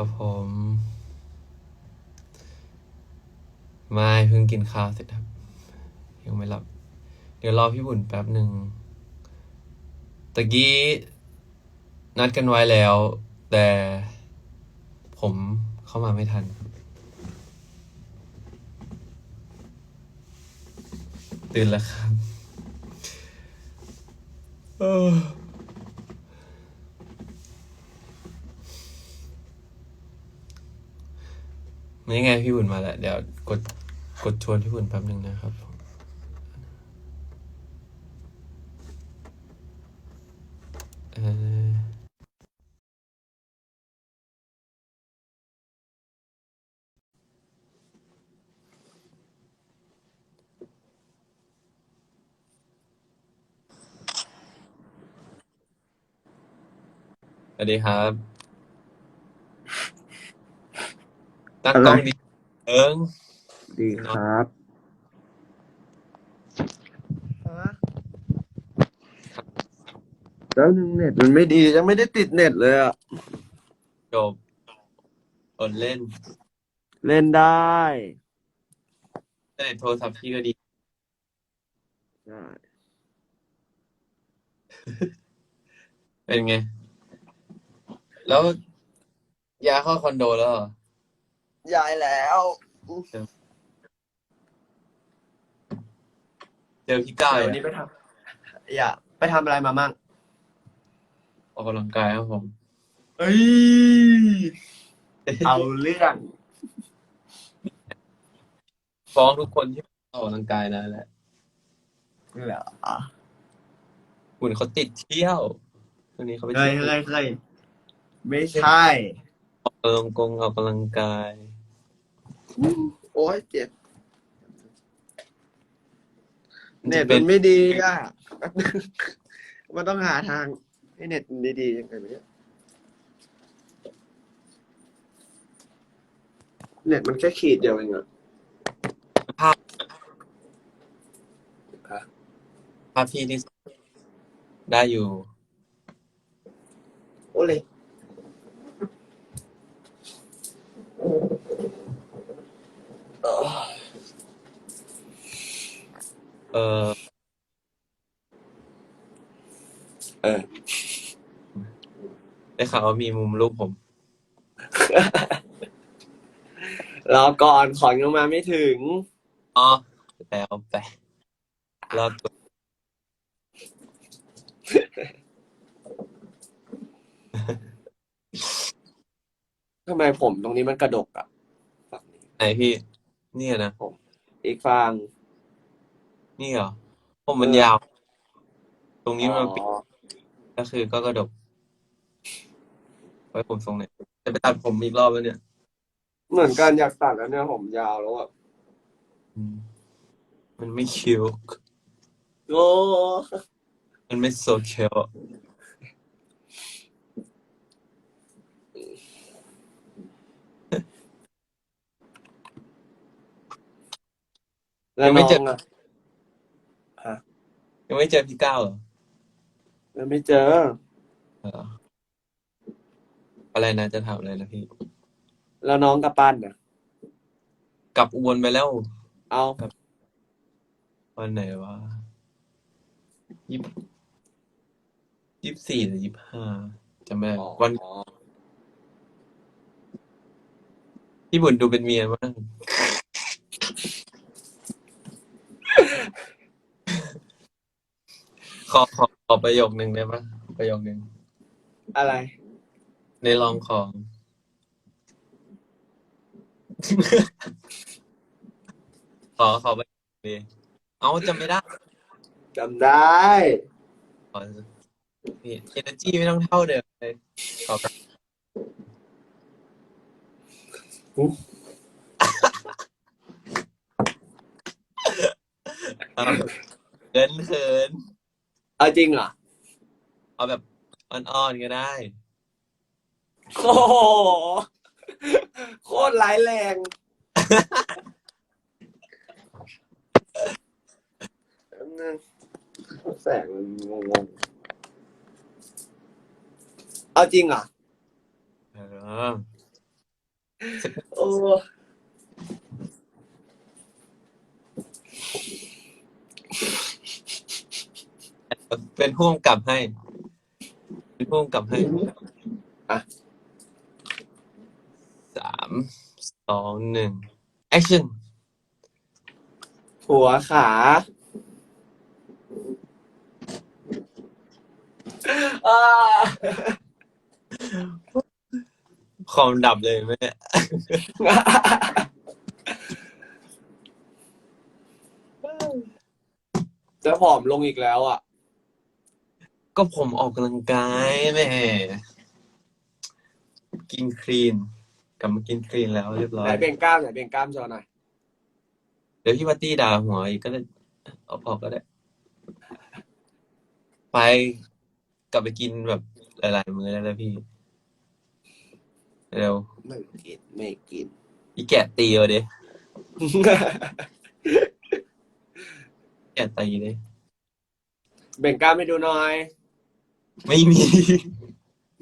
ครับผม ไม่เพิ่งกินข้าวเสร็จครับ ยังไม่หลับ เดี๋ยวรอพี่บุญแป๊บหนึ่งตะกี้นัดกันไว้แล้ว แต่ผมเข้ามาไม่ทัน ตื่นแล้วครับเออ นี่ไงพี่บุญมาแล้วเดี๋ยวกดกดชวนพี่บุญแป๊บหนึ่งนะครับเออสวัสดีครับ ตั้งกล้องดีเอิงดีครับ แล้วนึงเน็ตมันไม่ดียังไม่ได้ติดเน็ตเลยอะจบอดเล่นเล่นได้ แต่โทรศัพท์พี่ก็ดี ใช่ เป็นไง แล้วย้ายเข้าคอนโดแล้วเหรอ ย้ายแล้ว เจอพี่ก้าวเดี๋ยวอีกนี้ไปทำอย่า ไปทำอะไรมามั่งออกกำลังกายครับผมเอ้ยเอาเรื่องฟ้องทุกคนที่ออกกำลังกายนะแหละเหรอหุ่นเขาติดเที่ยวช่วงนี้เขาไปเคยเที่ยวเคยเคยไม่ใช่ ออกกำลังกงออกกำลังกาย โอ้ยเจ็บมันเน็จะตเป็มันนไม่ดีอะ มันต้องหาทางให้เน็ตมันดีๆยังไงไม่รู้เน็ตมันแค่ขีดเดียวเองอะภาพภาพพี่ที่ได้อยู่ โอ้เลย เออ เออ ได้ข่าวว่ามีมุมรูปผม รอก่อนของยังมาไม่ถึง อ๋อแล้วไปรอบตัวทำไมผมตรงนี้มันกระดกอะฝั่งนี้ไหนพี่ เนี่ยนะอีกฝั่งนี่เหรอผมมันยาว ตรงนี้มันปิดอ๋อก็คือก็กระดก ไว้ผมทรงไหนจะไปตัดผมอีกรอบแล้วเนี่ยเหมือนกันอยากตัดแล้วเนี่ยผมยาวแล้วอะอืมมันไม่คิวโอ้มันไม่โซเคิว แล้วน้องอะยังไม่เจอพี่ก้าวเหรอยังไม่เจอเหรออะไรนะจะถามอะไรนะพี่ แล้วน้องกับปั้นอะ กลับอุบลไปแล้ว เอาวันไหนวะยี่ยี่สี่หรือยี่ห้าจำไม่ได้วันอ๋อพี่บุญดูเป็นเมียบ้าง ขอขอขอประโยคนึงได้ปะประโยคนึงอะไร ในลองของ ขอขอไปดีเอาจำไม่ได้จำได้ ขอนี่เอเนจีไม่ต้องเท่าเดิมเลยขอกลับเอาเขินเขิน เอาจริงเหรอ เอาแบบอ่อนๆก็ได้ โอ้โห โคตรร้ายแรง แป๊บนึงแสงมันงงๆเอาจริงเหรอ เออ โอ้ เป็นผู้กำกับให้ เป็นผู้กำกับให้อะ สามสองหนึ่ง action หัวขาอ่าคอมดับเลยไหมเนี่ยจะผอมลงอีกแล้วอะ ก็ผมออกกำลังกายแม่กินคลีน กลับมากินคลีนแล้วเรียบร้อไหนย เบ่งกล้ามไหนเบ่งกล้ามโชว์หน่อยเดี๋ยวพี่ปาร์ตี้ด่าหัวอีกก็ได้เอาพอก็ได้ ไปกลับไปกินแบบหลายๆมื้อแล้วนะพี่ เร็วไม่กินไม่กิน อีแกะตีเอาเด้แกะตีเลยเบ่งกล้ามให้ดูหน่อย ไม่มี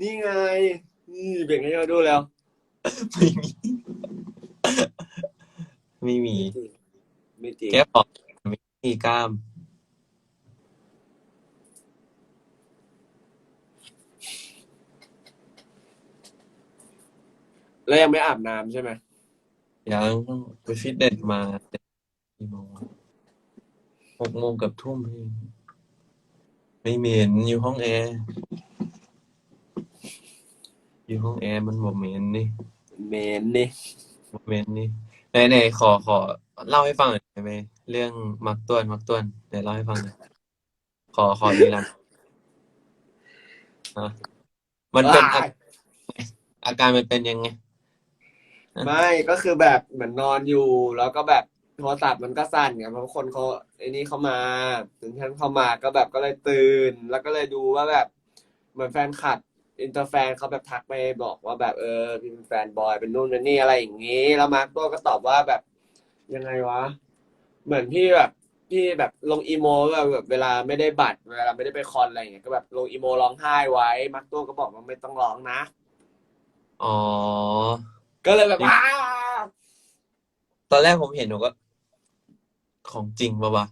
นี่ไงนี่เบ่งให้เราดูแล้วไม่มี ไม่มี ไม่จริงแค่บอกไม่มีกล้าม แล้วยังไม่อาบน้ำใช่ไหมยังต้องไปฟิตเนสมากี่โมงวะหกโมงเกับทุ่มเอง ไม่เหม็นอยู่ห้องแอร์อยู่ห้องแอร์มันบ่เหม็นนี่เมนนี่บ่เหม็นนี่ไหนไหนขอขอเล่าให้ฟังหน่อยได้ไหมเรื่องมักต้วนมักต้วนไหนเล่าให้ฟังหน่อยขอขอดีละฮะมันเป็นอาว้ายอาการมันเป็นยังไง ไม่ก็คือแบบเหมือนนอนอยู่ แล้วก็แบบ โทรศัพท์มันก็สั่นไงเพราะคนเขาไอ้นี่เข้ามา ถึงฉันเข้ามาก็แบบก็เลยตื่น แล้วก็เลยดูว่าแบบ เหมือนแฟนคลับอินเตอร์แฟนเขาแบบทักไปบอกว่าแบบเออพี่เป็นแฟนบอยเป็นนู่นเป็นนี่อะไรอย่างงี้ แล้วมาร์คตัวก็ตอบว่าแบบยังไงวะ เหมือนพี่แบบพี่แบบลงอีโมแบบแบบเวลาไม่ได้บัตรเวลาไม่ได้ไปคอนอะไรอย่างเงี้ยก็แบบลงอีโมร้องไห้ไว้มาร์คตัวก็บอกว่าไม่ต้องร้องนะอ๋อ ก็เลยแบบอ้าตอนแรกผมเห็นผมก็ ของจริงปะวะ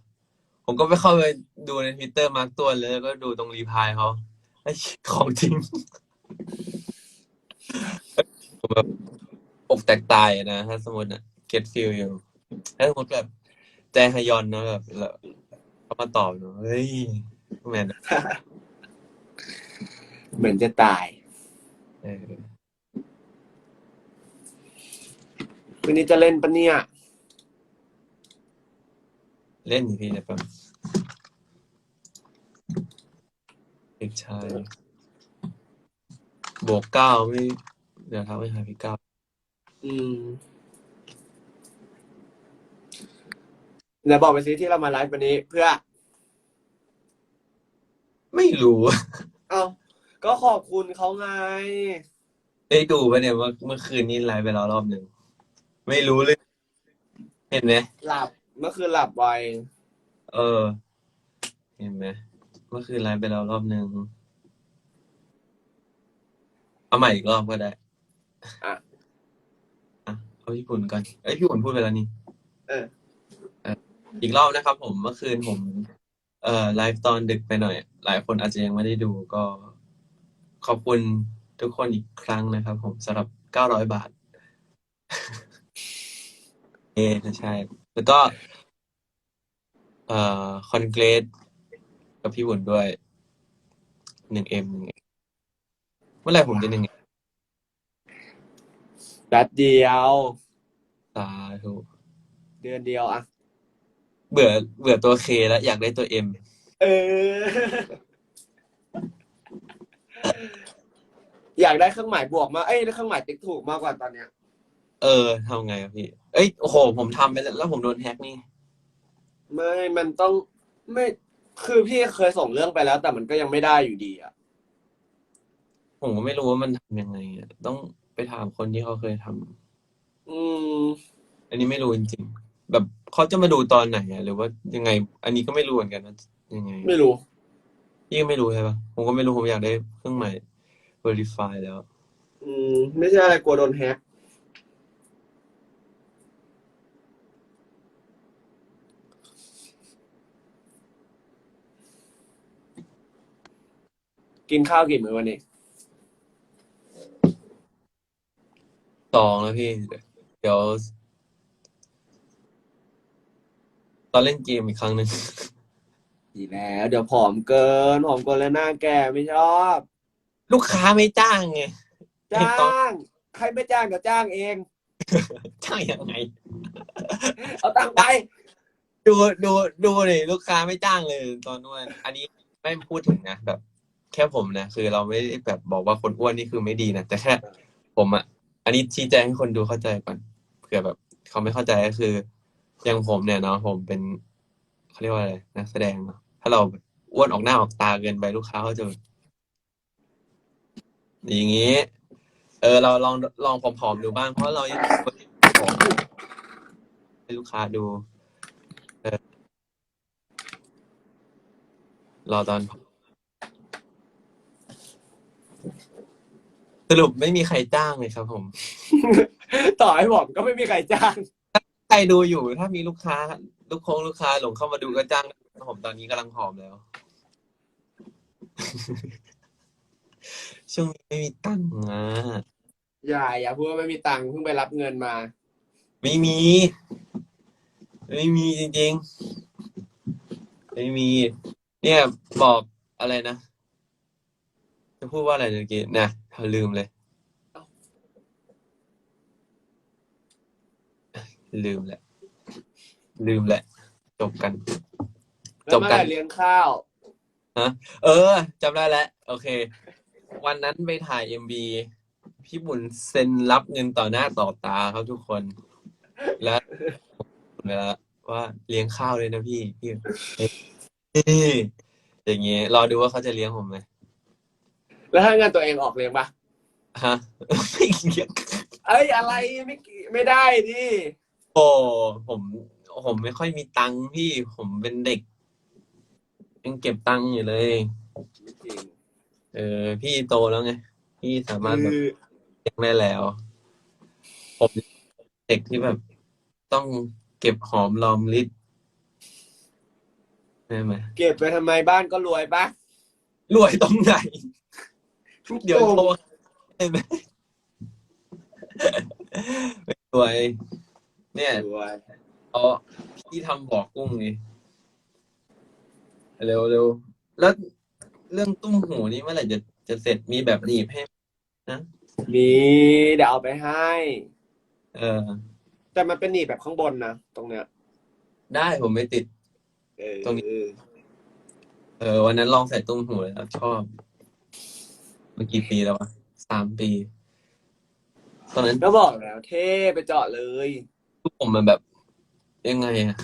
ผมก็ไปเข้าไปดูในทวิตเตอร์มาร์กตัวเลยแล้วก็ดูตรงรีพลายเขาไอ้ยของจริง ผมแบบอกแตกตายอะนะถ้าสมมติอะ get feel อยู่ถ้าสมมติแบบแจฮยอนนะแบบแล้วเขามาตอบเนอะเฮ้ยแมนเหมือนจะตายเออ วันนี้จะเล่นปะเนี่ย เล่นอยู่พี่นะปั๊บเด็กชายบวกเก้าไม่ เดี๋ยวทักไปหาพี่เก้าอืมเดี๋ยวบอกไปซิที่เรามาไลฟ์วันนี้เพื่อ ไม่รู้ เอาก็ขอบคุณเขาไง ได้ดูปะเนี่ยว่าเมื่อคืนนี้ไลฟ์ไปแล้วรอบหนึ่ง ไม่รู้เลย เห็นไหมหลับ เมื่อคืนหลับไวเออ เห็นไหมเมื่อคืนไลฟ์ไปแล้วรอบหนึ่งเอาใหม่อีกรอบก็ได้ อะ อะเอาพี่ปุ่นก่อนเอ้ยพี่ปุ่นพูดไปแล้วนี่เออ เอออีกรอบนะครับผมเมื่อคืนผม เอ่อไลฟ์ตอนดึกไปหน่อย หลายคนอาจจะยังไม่ได้ดูก็ ขอบคุณทุกคนอีกครั้งนะครับผมสำหรับเก้าร้อยบาท เออใช่ แล้วก็เอ่อคอนเกรสกับพี่บุญด้วยหนึ่งเอ็มหนึ่งเมื่อไหร่ผมจะหนึ่งเอ็มแป๊บเดียว สาธุเดือนเดียวอะเบื่อเบื่อตัวเคแล้วอยากได้ตัวเอ็มเออ อยากได้เครื่องหมายบวกมาเอ้ยได้เครื่องหมายติ๊กถูกมากกว่าตอนเนี้ย เออทำไงอะพี่ เอ้ยโอ้โห ผมทำไปแล้วแล้วผมโดนแฮ็กนี่ ไม่ มันต้องไม่ คือพี่เคยส่งเรื่องไปแล้ว แต่มันก็ยังไม่ได้อยู่ดีอะผมก็ไม่รู้ว่ามันทำยังไงอะต้องไปถามคนที่เขาเคยทำอืมอันนี้ไม่รู้จริงๆแบบเขาจะมาดูตอนไหนอะหรือว่ายังไง อันนี้ก็ไม่รู้เหมือนกันว่ายังไงไม่รู้ พี่ก็ไม่รู้ใช่ปะผมก็ไม่รู้ผมอยากได้เครื่องหมาย verify แล้ว อืม ไม่ใช่อะไรกลัวโดนแฮก กินข้าวกี่มื้อวันนี้สองแล้วพี่ เดี๋ยว ตอนเล่นเกมอีกครั้งหนึ่ง ดีแล้ว เดี๋ยวผอมเกินผอมเกินแล้วหน้าแก่ไม่ชอบ ลูกค้าไม่จ้างไง จ้างใครไม่จ้างก็จ้างเอง จ้างยังไง เอาตังค์ไป ดูดูดูเลยลูกค้าไม่จ้างเลยตอนนวดอันนี้ไม่พูดถึงนะแบบ แค่ผมนะคือเราไม่ได้แบบบอกว่าคนอ้วนนี่คือไม่ดีนะแต่แค่ผมอะอันนี้ชี้แจงให้คนดูเข้าใจก่อนเผื่อแบบเขาไม่เข้าใจก็คือ อย่างผมเนี่ยเนาะผมเป็นเขาเรียกว่าอะไรนักแสดงเนาะถ้าเราอ้วนออกหน้าออกตาเกินไปลูกค้าเขาจะอย่างนี้ เออ เราลองลองผอมๆดูบ้าง เพราะเรายังผอมให้ลูกค้าดูรอตอน สรุปไม่มีใครจ้างเลยครับ ผม ต่อให้ผมก็ไม่มีใครจ้าง ใครดูอยู่ถ้ามีลูกค้า ลูกคงลูกค้าหลงเข้ามาดูก็จ้างผมตอนนี้กำลังผอมแล้ว ช่วงนี้ไม่มีตังค์อะอย่า อย่าพูดว่าไม่มีตังค์เพิ่งไปรับเงินมา ไม่มี ไม่มีจริงๆ ไม่มี เนี่ยบอกอะไรนะ จะพูดว่าอะไรเมื่อกี้นะลืมเลย ลืมแหละ ลืมแหละ จบกันแล้วจบเมื่อกัไหนร่เลี้ยงข้าวเออจำได้แล้ว โอเค วันนั้นไปถ่ายเอ็มบีพี่บุญเซ็นรับเงินต่อหน้าต่อตาครับทุกคน แล้วเวลาว่าเลี้ยงข้าวเลยนะพี่พี่เอ้ยอย่างเงี้ยรอดูว่าเขาจะเลี้ยงผมไหม แล้วถ้าเงินตัวเองออกเลี้ยงปะฮะไม่เลี้ยงเอ้ยอะไรไม่ไม่ได้ดิโอ้ผมผมไม่ค่อยมีตังค์พี่ผมเป็นเด็กยังเก็บตังค์อยู่เลยจริงเออ พี่โตแล้วไง พี่สามารถแบบคือเลี้ยงได้แล้ว ผมเด็กที่แบบต้องเก็บหอมรอมริบได้ไหมเก็บไปทำไมบ้านก็รวยปะรวยตรงไหน เดี๋ยวโทรได้ไหมไม่รวย เนี่ยรวยเอาพี่ทำบ่อกุ้งนี่เร็วเร็วแล้วเรื่องตุ้มหูนี่เมื่อไหร่จะจะเสร็จมีแบบหนีบให้มีเดี๋ยวเอาไปให้ เออ แต่มันเป็นหนีบแบบข้างบนนะตรงเนี้ย ได้ผมไม่ติดเออตรงนี้เออ วันนั้นลองใส่ตุ้มหูเลยครับชอบเมื่อกี่ปีแล้ววะสามปี ตอนนั้นก็บอกแล้ว เท่ไปเจาะเลย ผมมันแบบ ยังไงอะ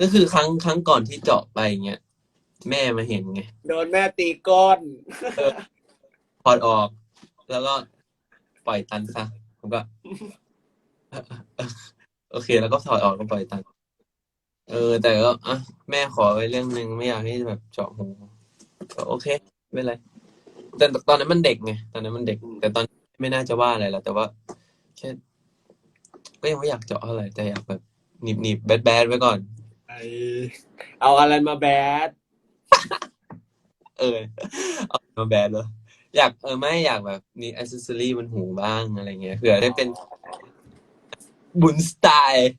ก็คือครั้งครั้งก่อนที่เจาะไปเงี้ยแม่มาเห็นไงโดนแม่ตีก้นถอดออก แล้วก็ปล่อยตันซะผมก็ โอเค แล้วก็ถอดออกก็ปล่อยตัน เออ แต่ก็อะแม่ขอไว้เรื่องหนึ่งไม่อยากให้แบบเจาะหูก็โอเคไม่เป็นไร แต่ตอนนั้นมันเด็กไงตอนนั้นมันเด็ก แต่ตอนนี้ไม่น่าจะว่าอะไรแล้วแต่ว่าแค่ก็ยังไม่อยากเจาะเท่าไหร่แต่อยากแบบหนีบหนีบแบดแบดไว้ก่อนไอเอาอะไรมาแบดเออเอามาแบดเลยอยากเออไม่อยากแบบมีอ c เซสซอรี่บนหูบ้างอะไรเงี้ยเผื่อได้เป็นบุญสไตล์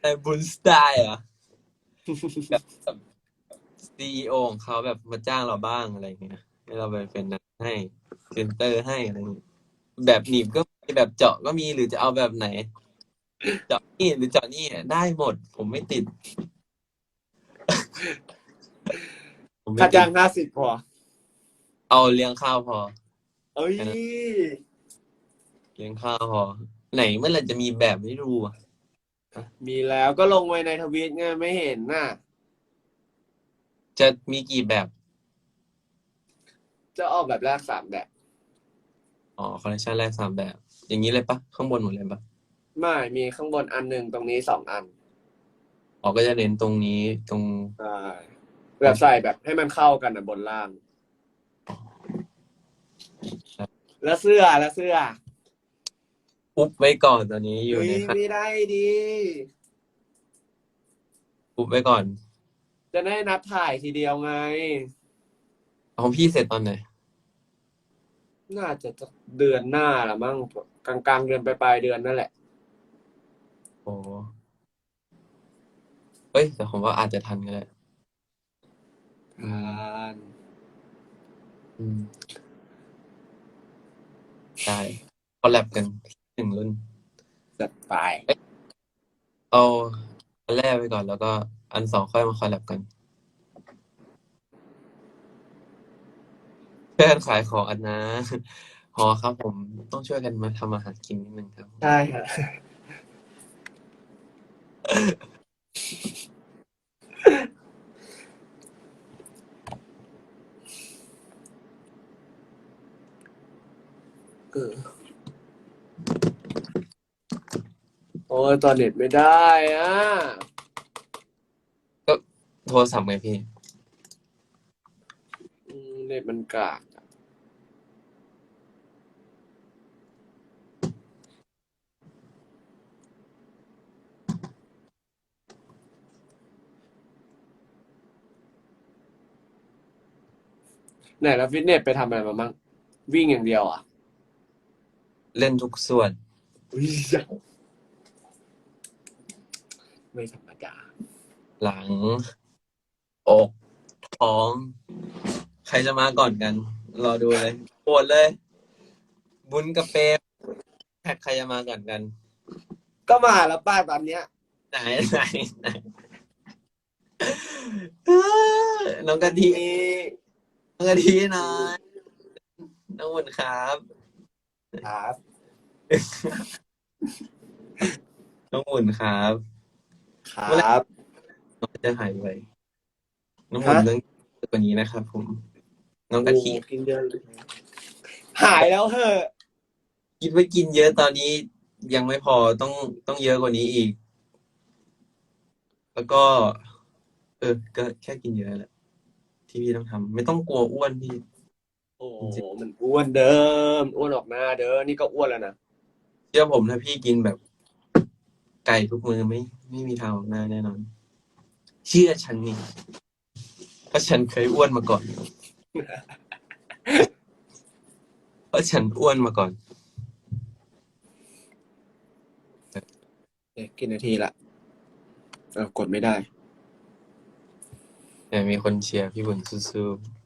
แต่บุญสไตล์เหรอะ แบบซีอของเขาแบบมาจ้างเราบ้างอะไรเงี้ยให้เราไปเป็นนักให้เซนเตอร์ให้อะไรเงี้ยแบบหนีบก็มีแบบเจาะก็มีหรือจะเอาแบบไหน เจาะนี่หรือเจาะนี่ได้หมด ผมไม่ติดผมไม่ค่าติจ้าดงห้าสิบพอ เอาเลี้ยงข้าวพอ เอ้ยแค่นั้นเลี้ยงข้าวพอ ไหนเมื่อไหร่จะมีแบบให้ดูอะมีแล้วก็ลงไว้ในทวิตไงไม่เห็นน่ะ จะมีกี่แบบ จะออกแบบแรกสามแบบ อ๋อคอลเลคชันแรกสามแบบ อย่างนี้เลยปะข้างบนหมดเลยปะไม่มีข้างบนอันหนึ่งตรงนี้สองอันอ๋อก็จะเน้นตรงนี้ตรง ใช่แบบใส่แบบให้มันเข้ากันอะบนล่าง แล้วเสื้อแล้วเสื้อปุ๊บไว้ก่อนตอนนี้อยู่เฮ้ยในขั้นไม่ได้ดีปุ๊บไว้ก่อน จะได้นัดถ่ายทีเดียวไง ของพี่เสร็จตอนไหน น่าจะสักเดือนหน้าละมั้งกลางกลางๆเดือนไปลายๆเดือนนั่นแหละ โอ้เอ้ยแต่ผมว่าอาจจะทันก็ได้ผ่านอืมได้คอลแลบกันหนึ่งรุ่น จัดไป เอาอันแรกไปก่อนแล้วก็ อันสองค่อยมาคอลแลบกันเพื่อนขายของอันนะพอครับ ผมต้องช่วยกันมาทำอาหารกินนิดนึงครับใช่ค่ะเออโอ้ยตอนเน็ตไม่ได้อะ โทรศัพท์ไงพี่ อืมเน็ตมันกากอะไหนแล้วฟิตเนสไปทำอะไรมาบ้างวิ่งอย่างเดียวอะเล่นทุกส่วน อุ้ยไม่ธรรมดา หลัง อกท้อง ใครจะมาก่อนกัน รอดูเลยปวดเลย บุญกับเปรมแท็กใครจะมาก่อนกัน ก็มาแล้วป้าตอนเนี้ย ไหนไหนไหนน้องกะทิมีน้องกะทิหน่อยน้องบุญครับครับ น้องบุญครับครับ น้องจะหายไป น้องบุญฮะ เรื่องกว่านี้นะครับผม น้องกะทิโอ้กินเยอะเลยหายแล้วเหอะคิดว่ากินเยอะตอนนี้ยังไม่พอต้องต้องเยอะกว่านี้อีก แล้วก็ เออ ก็แค่กินเยอะแหละที่พี่ต้องทำไม่ต้องกลัวอ้วนพี่ โอ้โหมันอ้วนเดิมอ้วนออกหน้าเด้อนี่ก็อ้วนแล้วนะเชื่อผมถ้าพี่กินแบบ ไก่ทุกมือไม่ไม่มีทางออกหน้าแน่นอน เชื่อฉันนี่เพราะฉันเคยอ้วนมาก่อน เพราะฉันอ้วนมาก่อนเอ๊ะกี่นาทีละเออกดไม่ได้แต่มีคนเชียร์พี่บุญสู้ๆ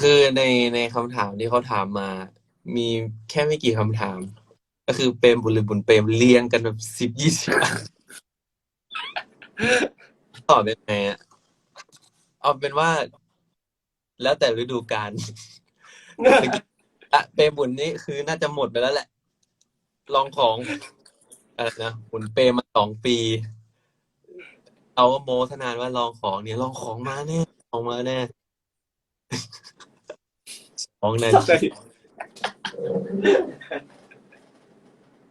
คือในในคำถามที่เขาถามมา มีแค่ไม่กี่คำถาม ก็คือเปรมบุญหรือบุญเปรมเรียงกันแบบสิบยี่สิบอัน ตอบยังไงอะเอาเป็นว่า แล้วแต่ฤดูกาล อะเปรมบุญนี่คือน่าจะหมดไปแล้วแหละ ลองของอะไรนะบุญเปรมมาสองปี เอาก็โมทนานว่าลองของเนี่ยลองของมาแน่ลองมาแน่สองนาที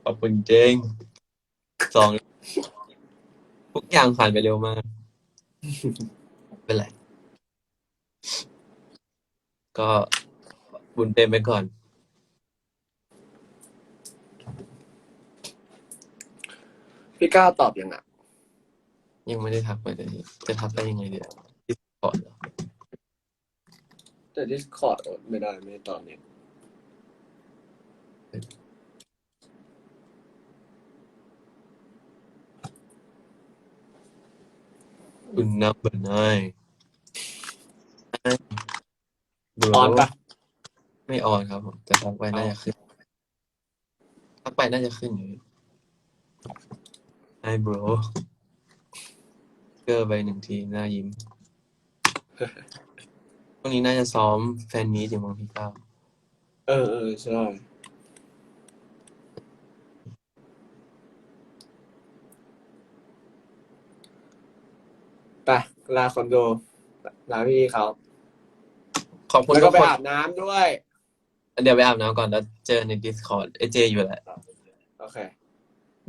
ขอบคุณเจงสอง ทุกอย่างผ่านไปเร็วมากไม่เป็นไร ก็บุญเปรมไปก่อน พี่ก้าวตอบยังอะ ยังไม่ได้ทักไปเลยจะทักได้ยังไงเดี๋ยวดิสคอร์ดเหรอ แต่ Discord ไม่ได้ไม่ตอบเนี่ย คุณนับเบอร์นายดูออนปะไม่ออนครับผมแต่ทักไปน่าจะขึ้นทักไปน่าจะขึ้นอยู่ไอ้บรเกอร์ไปหนึ่งทีหน้ายิ้มพรุ่งนี้น่าจะซ้อมแฟนมีตอยู่มั้งพี่ก้าวเออเออใช่ไป ลาคอนโดลาพี่เขาขอบคุณแล้วทุก็กไปคนอาบน้ำด้วย เดี๋ยวไปอาบน้ำก่อนแล้วเจอใน Discord เอเจอยู่แหละ โอเค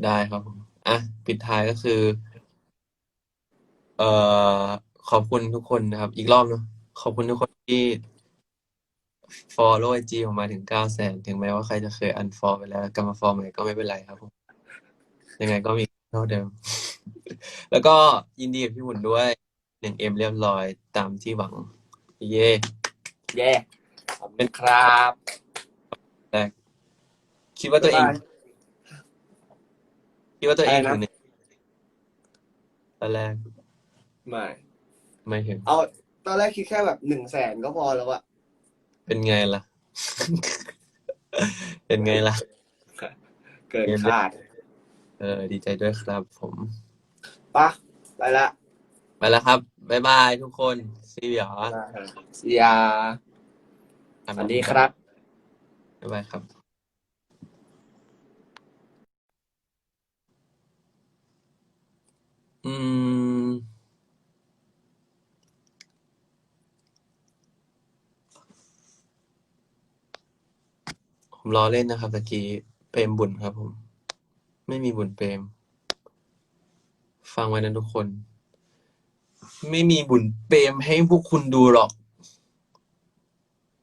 ได้ครับผมอะปิดท้ายก็คือ เอ่อขอบคุณทุกคนนะครับ อีกรอบเนอะขอบคุณทุกคนที่ follow IG ผมมาถึงเก้าแสนถึงแม้ว่าใครจะเคย unfollow ไปแล้วกลับมา follow ใหม่ก็ไม่เป็นไรครับผมยังไงก็มีเท่าเดิม แล้วก็ยินดีกับพี่หุ่นด้วย หนึ่งเอ็มเรียบร้อยตามที่หวัง เย่แย่ขอบคุณครับแรกคิดว่าตัวเองบ๊ายบายคิดว่าตัวเองอะไรนะถึงหนึ่งตอนแรกไม่ ไม่ถึงเอา ตอนแรกคิดแค่แบบหนึ่งแสนก็พอแล้วอะเป็นไงล่ะ เป็นไงล่ะ เกินคาด เออ ดีใจด้วยครับผมปะไปละไป แล้วครับบ๊ายบายทุกคนซีเหรอเสียสวัสดีครับ บ๊ายบายครับอืม ผมล้อเล่นนะครับตะกี้เปรมบุญครับผม ไม่มีบุญเปรม ฟังไว้นะทุกคน ไม่มีบุญเปรมให้พวกคุณดูหรอก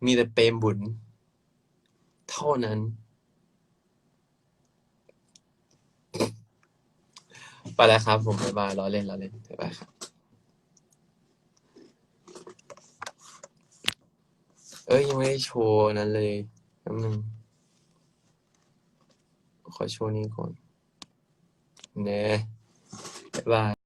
มีแต่เปรมบุญ เท่านั้น ไปแล้วครับ ผมบ๊ายบายล้อเล่นล้อเล่นบ๊ายบายครับเอ้ยยังไม่ได้โชว์นั้นเลยแป๊บนึงขอโชว์นี้ก่อนเน่บ๊ายบาย